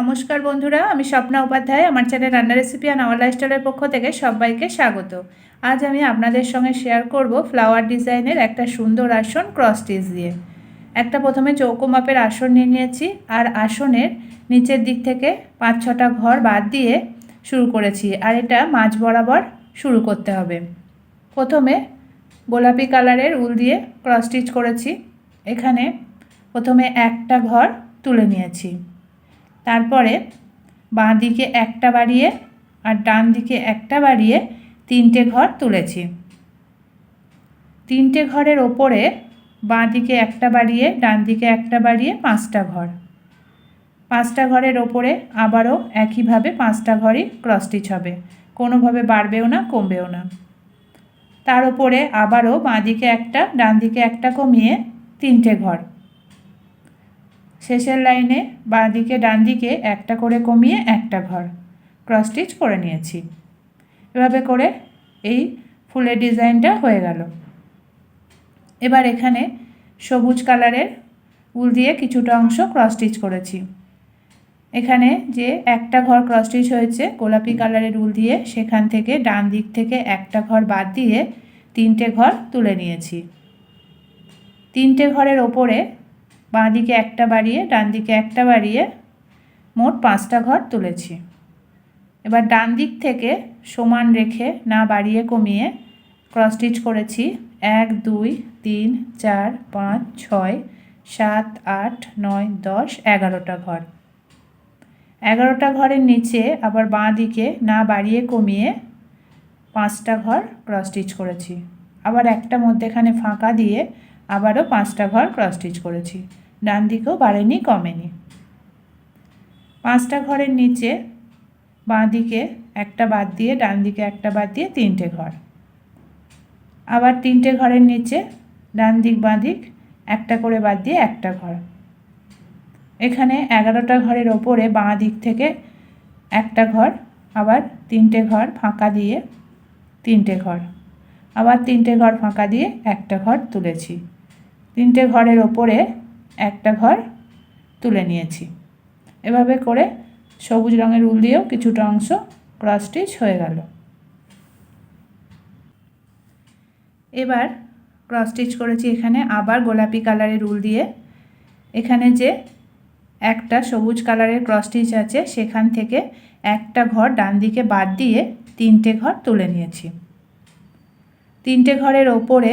নমস্কার বন্ধুরা, আমি স্বপ্না উপাধ্যায়, আমার চ্যানেল রান্না রেসিপি আর আমার লাইফস্টাইলের পক্ষ থেকে সবাইকে স্বাগত। আজ আমি আপনাদের সঙ্গে শেয়ার করব ফ্লাওয়ার ডিজাইনের একটা সুন্দর আসন ক্রস স্টিচ দিয়ে। একটা প্রথমে চৌকো মাপের আসন নিয়ে নিয়েছি, আর আসনের নিচের দিক থেকে পাঁচ ছটা ঘর বাদ দিয়ে শুরু করেছি, আর এটা মাঝ বরাবর শুরু করতে হবে। প্রথমে গোলাপি কালারের উল দিয়ে ক্রস স্টিচ করেছি, এখানে প্রথমে একটা ঘর তুলে নিয়েছি। তারপরে বাঁ দিকে একটা বাড়িয়ে আর ডান দিকে একটা বাড়িয়ে তিনটে ঘর তুলেছি। তিনটে ঘরের ওপরে বাঁ দিকে একটা বাড়িয়ে ডান দিকে একটা বাড়িয়ে পাঁচটা ঘর। পাঁচটা ঘরের ওপরে আবারও একইভাবে পাঁচটা ঘরই ক্রস স্টিচ হবে। কোনোভাবে বাড়বেও না, কমবেও না। তার ওপরে আবারও বাঁ দিকে একটা ডান দিকে একটা কমিয়ে তিনটে ঘর। শেষের লাইনে বাঁ দিকে ডান দিকে একটা করে কমিয়ে একটা ঘর। ক্রস স্টিচ করে নিয়েছি। এভাবে করে এই ফুলের ডিজাইনটা হয়ে গেল। এবার এখানে সবুজ কালারের উল দিয়ে কিছুটা অংশ ক্রস স্টিচ করেছি। এখানে যে একটা ঘর ক্রস স্টিচ হয়েছে, গোলাপি কালারের উল দিয়ে সেখান থেকে ডান দিক থেকে একটা ঘর বাদ দিয়ে তিনটে ঘর তুলে নিয়েছি। তিনটে ঘরের ওপরে বাঁ দিকে একটা বাড়িয়ে ডান দিকে একটা বাড়িয়ে মোট পাঁচটা ঘর তুলেছি। এবার ডান দিক থেকে সমান রেখে না বাড়িয়ে কমিয়ে ক্রস স্টিচ করেছি। এক, দুই, তিন, চার, পাঁচ, ছয়, সাত, আট, নয়, দশ, এগারোটা ঘর। এগারোটা ঘরের নিচে আবার বাঁ দিকে না বাড়িয়ে কমিয়ে পাঁচটা ঘর ক্রস স্টিচ করেছি। আবার একটা মধ্যেখানে ফাঁকা দিয়ে আবারও পাঁচটা ঘর ক্রস স্টিচ করেছি। ডান দিকেও বাড়েনি, কমেনি। পাঁচটা ঘরের নিচে বাঁ দিকে একটা বাদ দিয়ে, ডান দিকে একটা বাদ দিয়ে তিনটে ঘর। আবার তিনটে ঘরের নিচে ডান দিক, বাঁ দিক একটা করে বাদ দিয়ে একটা ঘর। এখানে এগারোটা ঘরের ওপরে বাঁ দিক থেকে একটা ঘর, আবার তিনটে ঘর ফাঁকা দিয়ে তিনটে ঘর। আবার তিনটে ঘর ফাঁকা দিয়ে একটা ঘর তুলেছি। তিনটে ঘরের ওপরে একটা ঘর তুলে নিয়েছি। এভাবে করে সবুজ রঙের উল দিয়েও কিছুটা অংশ ক্রস স্টিচ হয়ে গেল। এবার ক্রস স্টিচ করেছি এখানে আবার গোলাপি কালারের উল দিয়ে। এখানে যে একটা সবুজ কালারের ক্রস স্টিচ আছে, সেখান থেকে একটা ঘর ডান দিকে বাদ দিয়ে তিনটে ঘর তুলে নিয়েছি। তিনটে ঘরের ওপরে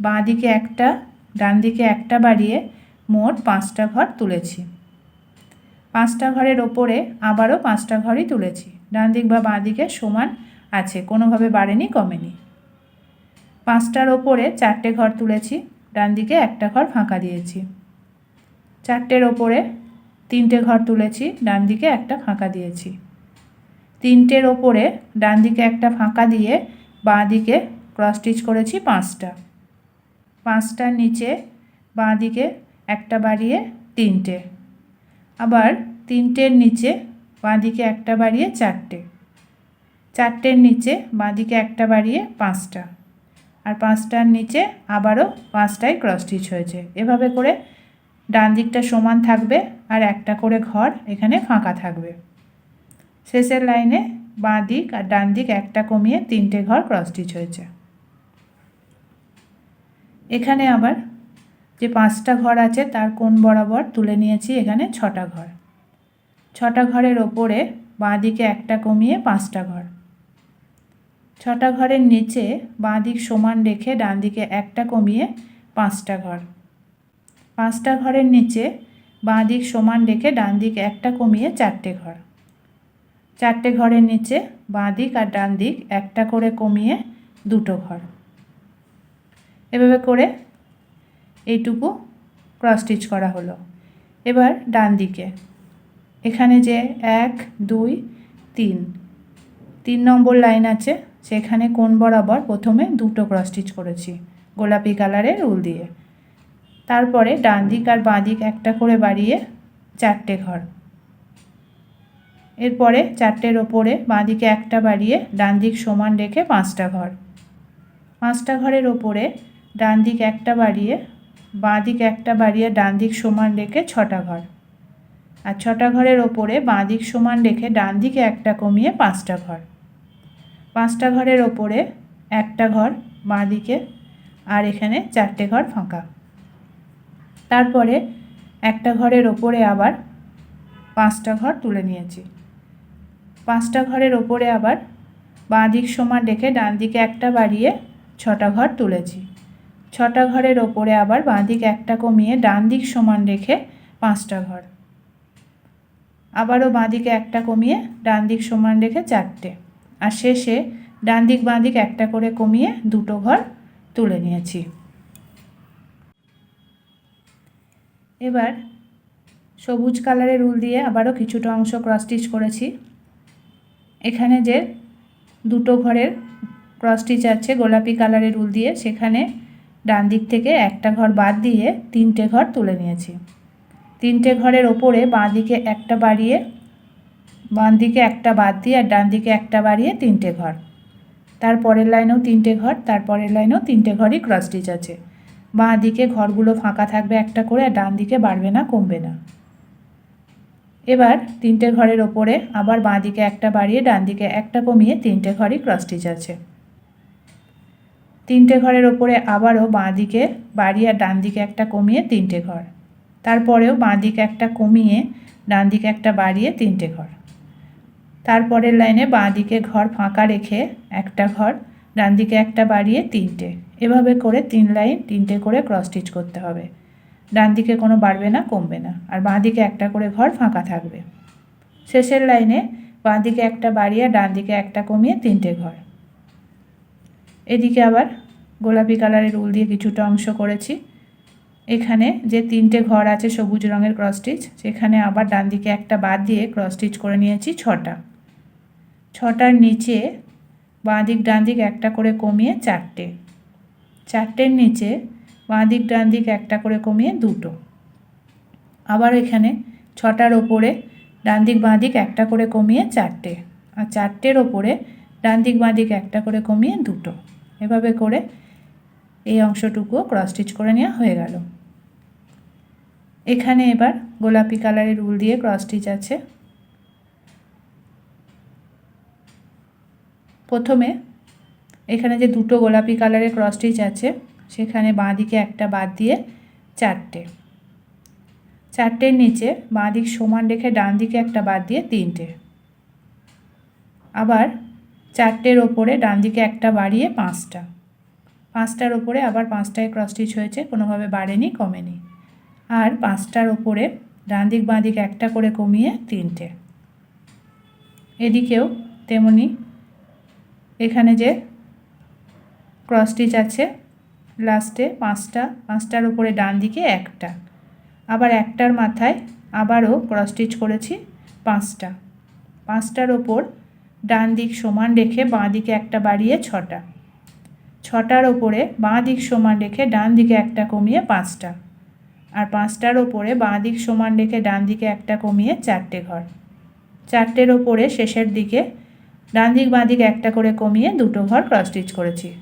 বাঁ দিকে একটা, ডান দিকে একটা বাড়িয়ে মোট পাঁচটা ঘর তুলেছি। পাঁচটা ঘরের ওপরে আবারও পাঁচটা ঘরই তুলেছি। ডান দিক বা বাঁ দিকে সমান আছে, কোনোভাবে বাড়েনি, কমেনি। পাঁচটার ওপরে চারটে ঘর তুলেছি, ডান দিকে একটা ঘর ফাঁকা দিয়েছি। চারটের ওপরে তিনটে ঘর তুলেছি, ডান দিকে একটা ফাঁকা দিয়েছি। তিনটের ওপরে ডান দিকে একটা ফাঁকা দিয়ে বাঁ দিকে ক্রস স্টিচ করেছি পাঁচটা। পাঁচটার নিচে বাঁ দিকে একটা বাড়িয়ে তিনটে। আবার তিনটের নিচে বাঁ দিকে একটা বাড়িয়ে চারটে। চারটের নিচে বাঁ দিকে একটা বাড়িয়ে পাঁচটা। আর পাঁচটার নিচে আবারও পাঁচটায় ক্রস স্টিচ হয়েছে। এভাবে করে ডান দিকটা সমান থাকবে আর একটা করে ঘর এখানে ফাঁকা থাকবে। শেষের লাইনে বাঁ দিক আর ডান দিক একটা কমিয়ে তিনটে ঘর ক্রস স্টিচ হয়েছে। এখানে আবার যে পাঁচটা ঘর আছে তার কোন বরাবর তুলে নিয়েছি এখানে ছটা ঘর। ছটা ঘরের ওপরে বাঁ দিকে একটা কমিয়ে পাঁচটা ঘর। ছটা ঘরের নিচে বাঁ দিক সমান রেখে ডান দিকে একটা কমিয়ে পাঁচটা ঘর। পাঁচটা ঘরের নিচে বাঁ দিক সমান রেখে ডান দিক একটা কমিয়ে চারটে ঘর। চারটে ঘরের নিচে বাঁ দিক আর ডান দিক একটা করে কমিয়ে দুটো ঘর। এভাবে করে এইটুকু ক্রস স্টিচ করা হলো। এবার ডান দিকে। এখানে যে এক, দুই, তিন। তিন নম্বর লাইন আছে, সেখানে কোন বরাবর প্রথমে দুটো ক্রস স্টিচ করেছি, গোলাপি কালারের উল দিয়ে। তারপরে ডান দিক আর বাঁ দিক একটা করে বাড়িয়ে চারটে ঘর। এরপরে চারটের ওপরে বাঁ দিকে একটা বাড়িয়ে ডান দিক সমান রেখে পাঁচটা ঘর। পাঁচটা ঘরের ওপরে ডান দিক একটা বাড়িয়ে বাঁ দিক একটা বাড়িয়ে ডান দিক সমান রেখে ছটা ঘর। আর ছটা ঘরের ওপরে বাঁ দিক সমান রেখে ডান দিকে একটা কমিয়ে পাঁচটা ঘর। পাঁচটা ঘরের ওপরে একটা ঘর বাঁ দিকে আর এখানে চারটে ঘর ফাঁকা। তারপরে একটা ঘরের ওপরে আবার পাঁচটা ঘর তুলে নিয়েছি। পাঁচটা ঘরের ওপরে আবার বাঁ দিক সমান রেখে ডান দিকে একটা বাড়িয়ে ছটা ঘর তুলেছি। ছটা ঘরের ওপরে আবার বাঁ দিক একটা কমিয়ে ডান দিক সমান রেখে পাঁচটা ঘর। আবারও বাঁ দিকে একটা কমিয়ে ডান দিক সমান রেখে চারটে। আর শেষে ডান দিক বাঁ দিক একটা করে কমিয়ে দুটো ঘর তুলে নিয়েছি। এবার সবুজ কালারের উল দিয়ে আবারও কিছুটা অংশ ক্রস স্টিচ করেছি। এখানে যে দুটো ঘরের ক্রস স্টিচ আছে গোলাপি কালারের উল দিয়ে, সেখানে ডান দিক থেকে একটা ঘর বাদ দিয়ে তিনটে ঘর তুলে নিয়েছি। তিনটে ঘরের ওপরে বাঁ দিকে একটা বাড়িয়ে, বাঁ দিকে একটা বাদ দিয়ে আর ডান দিকে একটা বাড়িয়ে তিনটে ঘর। তার পরের লাইনেও তিনটে ঘর, তার পরের লাইনেও তিনটে ঘরই ক্রস স্টিচ আছে। বাঁ দিকে ঘরগুলো ফাঁকা থাকবে একটা করে আর ডান দিকে বাড়বে না, কমবে না। এবার তিনটে ঘরের ওপরে আবার বাঁ দিকে একটা বাড়িয়ে, ডান দিকে একটা কমিয়ে তিনটে ঘরই ক্রস স্টিচ আছে। তিনটে ঘরের ওপরে আবারও বাঁ দিকে বাড়িয়ে আর ডান দিকে একটা কমিয়ে তিনটে ঘর। তারপরেও বাঁ দিকে একটা কমিয়ে ডান দিকে একটা বাড়িয়ে তিনটে ঘর। তারপরের লাইনে বাঁ দিকে ঘর ফাঁকা রেখে একটা ঘর ডান দিকে একটা বাড়িয়ে তিনটে। এভাবে করে তিন লাইন, তিনটে করে ক্রস স্টিচ করতে হবে। ডান দিকে কোনো বাড়বে না, কমবে না। আর বাঁ দিকে একটা করে ঘর ফাঁকা থাকবে। শেষের লাইনে বাঁ দিকে একটা বাড়িয়ে ডান দিকে একটা কমিয়ে তিনটে ঘর। এদিকে আবার গোলাপি কালারের উল দিয়ে কিছুটা অংশ করেছি। এখানে যে তিনটে ঘর আছে সবুজ রঙের ক্রস স্টিচ সেখানে আবার ডান দিকে একটা বাদ দিয়ে ক্রস স্টিচ করে নিয়েছি ছটা। ছটার নিচে বাঁ দিক ডান দিক একটা করে কমিয়ে চারটে। চারটের নিচে বাঁ দিক ডান দিক একটা করে কমিয়ে দুটো। আবার এখানে ছটার ওপরে ডান দিক বাঁ দিক একটা করে কমিয়ে চারটে। আর চারটের ওপরে ডান দিক বাঁ দিক একটা করে কমিয়ে দুটো। এভাবে করে এই অংশটুকুও ক্রস স্টিচ করে নেওয়া হয়ে গেল। এখানে এবার গোলাপি কালারের উল দিয়ে ক্রস স্টিচ আছে। প্রথমে এখানে যে দুটো গোলাপি কালারের ক্রস স্টিচ আছে, সেখানে বাঁ দিকে একটা বাদ দিয়ে চারটে। চারটের নিচে বাঁ দিক সমান রেখে ডান দিকে একটা বাদ দিয়ে তিনটে। আবার চারটের ওপরে ডান দিকে একটা বাড়িয়ে পাঁচটা। পাঁচটার ওপরে আবার পাঁচটায় ক্রস স্টিচ হয়েছে, কোনোভাবে বাড়েনি, কমেনি। আর পাঁচটার ওপরে ডান দিক, বাঁ দিক একটা করে কমিয়ে তিনটে। এদিকেও তেমনি এখানে যে ক্রস স্টিচ আছে লাস্টে পাঁচটা, পাঁচটার উপরে ডান দিকে একটা। আবার একটার মাথায় আবারও ক্রস স্টিচ করেছি পাঁচটা। পাঁচটার ওপর ডান দিক সমান রেখে বাঁ দিকে একটা বাড়িয়ে ছটা। ছটার ওপরে বাঁ দিক সমান রেখে ডান দিকে একটা কমিয়ে পাঁচটা। আর পাঁচটার ওপরে বাঁ দিক সমান রেখে ডান দিকে একটা কমিয়ে চারটে ঘর। চারটের ওপরে শেষের দিকে ডান দিক বাঁ দিক একটা করে কমিয়ে দুটো ঘর ক্রস স্টিচ করেছি।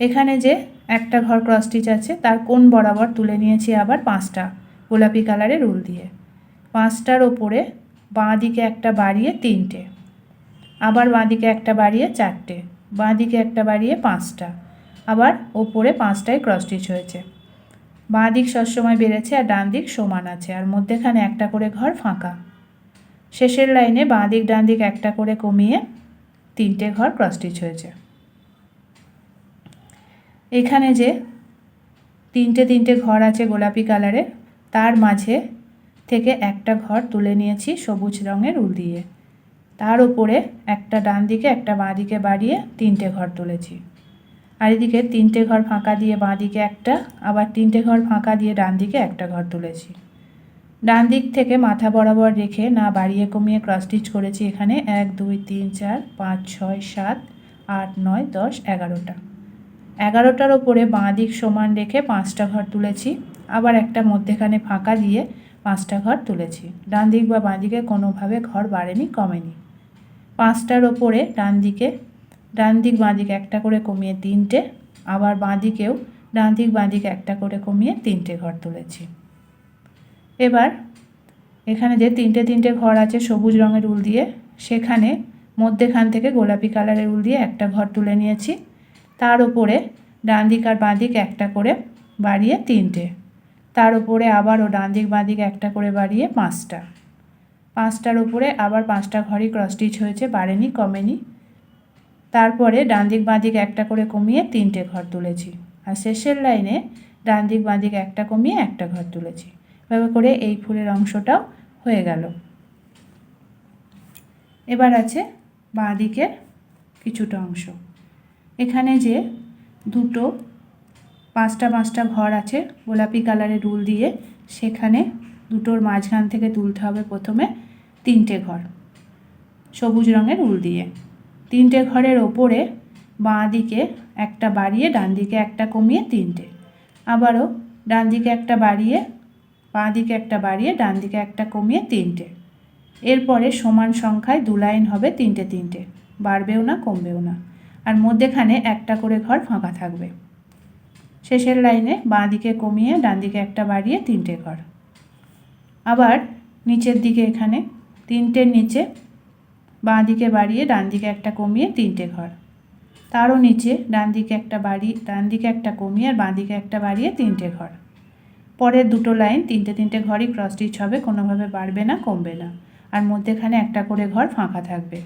এখানে যে একটা ঘর ক্রস আছে, তার কোন বরাবর তুলে নিয়েছি আবার পাঁচটা গোলাপি কালারের রুল দিয়ে। পাঁচটার ওপরে বাঁ দিকে একটা বাড়িয়ে তিনটে। আবার বাঁ দিকে একটা বাড়িয়ে চারটে। বাঁ দিকে একটা বাড়িয়ে পাঁচটা। আবার ওপরে পাঁচটায় ক্রস হয়েছে। বাঁ দিক সবসময় বেড়েছে আর ডান দিক সমান আছে আর মধ্যেখানে একটা করে ঘর ফাঁকা। শেষের লাইনে বাঁ দিক ডান দিক একটা করে কমিয়ে তিনটে ঘর ক্রস হয়েছে। এখানে যে তিনটে তিনটে ঘর আছে গোলাপি কালারের তার মাঝে থেকে একটা ঘর তুলে নিয়েছি সবুজ রঙের উল দিয়ে। তার উপরে একটা ডান দিকে একটা বাঁ দিকে বাড়িয়ে তিনটে ঘর তুলেছি। আর এদিকে তিনটে ঘর ফাঁকা দিয়ে বাঁ দিকে একটা, আবার তিনটে ঘর ফাঁকা দিয়ে ডান দিকে একটা ঘর তুলেছি। ডান দিক থেকে মাথা বরাবর রেখে না বাড়িয়ে কমিয়ে ক্রস করেছি এখানে এক, দুই, তিন, চার, পাঁচ, ছয়, সাত, আট, নয়, দশ, এগারোটা। এগারোটার ওপরে বাঁ দিক সমান রেখে পাঁচটা ঘর তুলেছি, আবার একটা মধ্যেখানে ফাঁকা দিয়ে পাঁচটা ঘর তুলেছি। ডান দিক বা বাঁ দিকে কোনোভাবে ঘর বাড়েনি, কমেনি। পাঁচটার ওপরে ডান দিকে, ডান দিক বাঁ দিকে একটা করে কমিয়ে তিনটে, আবার বাঁ দিকেও ডান দিক বাঁ দিকে একটা করে কমিয়ে তিনটে ঘর তুলেছি। এবার এখানে যে তিনটে তিনটে ঘর আছে সবুজ রঙের উল দিয়ে, সেখানে মধ্যেখান থেকে গোলাপি কালারের উল দিয়ে একটা ঘর তুলে নিয়েছি। তার উপরে ডান দিক আর বাঁ দিক একটা করে বাড়িয়ে তিনটে। তার উপরে আবারও ডান দিক বাঁ দিক একটা করে বাড়িয়ে পাঁচটা। পাঁচটার উপরে আবার পাঁচটা ঘরই ক্রস স্টিচ হয়েছে, বাড়েনি, কমেনি। তারপরে ডান দিক বাঁ দিক একটা করে কমিয়ে তিনটে ঘর তুলেছি। আর শেষের লাইনে ডান দিক বাঁ দিক একটা কমিয়ে একটা ঘর তুলেছি। এভাবে করে এই ফুলের অংশটাও হয়ে গেল। এবার আছে বাঁ দিকের কিছুটা অংশ। এখানে যে দুটো পাঁচটা পাঁচটা ঘর আছে গোলাপি কালারের রুল দিয়ে। সেখানে দুটোর মাঝখান থেকে তুলতে হবে প্রথমে তিনটে ঘর, সবুজ রঙের উল দিয়ে। তিনটে ঘরের ওপরে বাঁ দিকে একটা বাড়িয়ে, ডান দিকে একটা কমিয়ে তিনটে। আবারও ডান দিকে একটা বাড়িয়ে, বাঁ দিকে একটা বাড়িয়ে, ডান দিকে একটা কমিয়ে তিনটে। এরপরে সমান সংখ্যায় দু লাইন হবে তিনটে তিনটে। বাড়বেও না, কমবেও না। আর মধ্যেখানে একটা করে ঘর ফাঁকা থাকবে। শেষের লাইনে বাঁ দিকে কমিয়ে ডান দিকে একটা বাড়িয়ে তিনটে ঘর। আবার নিচের দিকে এখানে তিনটের নিচে বাঁ দিকে বাড়িয়ে ডান দিকে একটা কমিয়ে তিনটে ঘর। তারও নিচে ডান দিকে একটা বাড়ি ডান দিকে একটা কমিয়ে আর বাঁ দিকে একটা বাড়িয়ে তিনটে ঘর। পরের দুটো লাইন তিনটে তিনটে ঘরই ক্রস স্টিচ হবে, কোনোভাবে বাড়বে না, কমবে না। আর মধ্যেখানে একটা করে ঘর ফাঁকা থাকবে।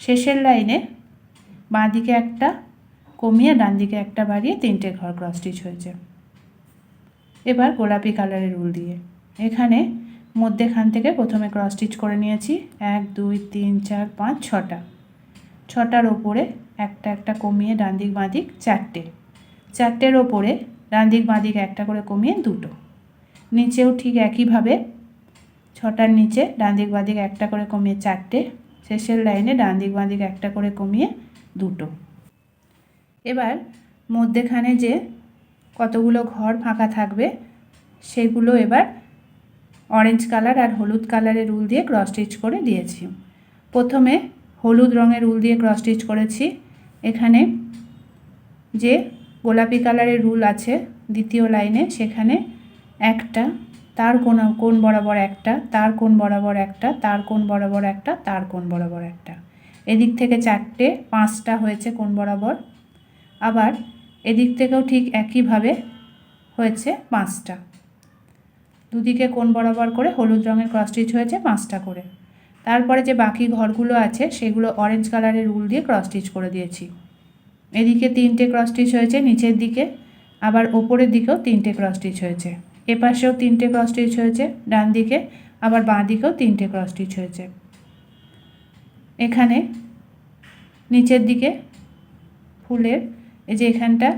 শেষের লাইনে বাঁ দিকে একটা কমিয়ে ডান দিকে একটা বাড়িয়ে তিনটে ঘর ক্রস স্টিচ হয়েছে। এবার গোলাপি কালারের উল দিয়ে। এখানে মধ্যেখান থেকে প্রথমে ক্রস স্টিচ করে নিয়েছি। এক, দুই, তিন, চার, পাঁচ, ছটা। ছটার ওপরে একটা একটা কমিয়ে ডান দিক বাঁ দিক চারটে। চারটের ওপরে ডান দিক বাঁ দিক একটা করে কমিয়ে দুটো। নিচেও ঠিক একইভাবে ছটার নিচে ডান দিক বাঁ দিক একটা করে কমিয়ে চারটে। শেষের লাইনে ডান দিক বাঁ দিক একটা করে কমিয়ে দুটো। এবার মধ্যেখানে যে কতগুলো ঘর ফাঁকা থাকবে, সেগুলো এবার অরেঞ্জ কালার আর হলুদ কালারের উল দিয়ে ক্রস স্টিচ করে দিয়েছি। প্রথমে হলুদ রঙের উল দিয়ে ক্রস স্টিচ করেছি। এখানে যে গোলাপি কালারের রুল আছে দ্বিতীয় লাইনে সেখানে একটা, তার কোন কোন বরাবর একটা, তার কোন বরাবর একটা, তার কোন বরাবর একটা, তার কোন বরাবর একটা। এদিক থেকে চারটে, পাঁচটা হয়েছে কোন বরাবর। আবার এদিক থেকেও ঠিক একইভাবে হয়েছে পাঁচটা। দুদিকে কোন বরাবর করে হলুদ রঙের ক্রস স্টিচ হয়েছে পাঁচটা করে। তারপরে যে বাকি ঘরগুলো আছে, সেগুলো অরেঞ্জ কালারের উল দিয়ে ক্রস স্টিচ করে দিয়েছি। এদিকে তিনটে ক্রস স্টিচ হয়েছে, নিচের দিকে আবার ওপরের দিকেও তিনটে ক্রস স্টিচ হয়েছে। এপাশেও তিনটে ক্রস স্টিচ হয়েছে, ডান দিকে আবার বাঁ দিকেও তিনটে ক্রস স্টিচ হয়েছে। এখানে নিচের দিকে ফুলের এই যে এখানটা,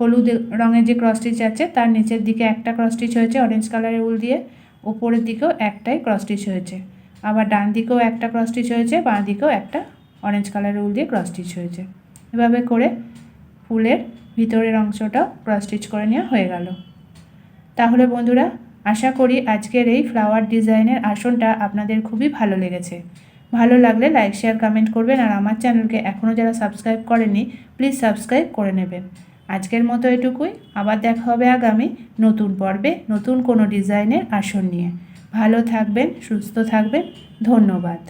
হলুদ রঙের যে ক্রস স্টিচ আছে, তার নিচের দিকে একটা ক্রস স্টিচ হয়েছে অরেঞ্জ কালারের উল দিয়ে। ওপরের দিকেও একটাই ক্রস স্টিচ হয়েছে। আবার ডান দিকেও একটা ক্রস স্টিচ হয়েছে, বাঁ দিকেও একটা অরেঞ্জ কালারের উল দিয়ে ক্রস স্টিচ হয়েছে। এভাবে করে ফুলের ভিতরের অংশটাও ক্রস স্টিচ করে নেওয়া হয়ে গেল। তাহলে বন্ধুরা, আশা করি আজকের এই ফ্লাওয়ার ডিজাইনের আসনটা আপনাদের খুবই ভালো লেগেছে। ভালো লাগলে লাইক শেয়ার কমেন্ট করবেন। আর আমার চ্যানেলকে এখনও যারা সাবস্ক্রাইব করেনি প্লিজ সাবস্ক্রাইব করে নেবেন। আজকের মতো এটুকুই। আবার দেখা হবে আগামী নতুন পর্বে, নতুন কোনো ডিজাইনের আসন নিয়ে। ভালো থাকবেন, সুস্থ থাকবেন। ধন্যবাদ।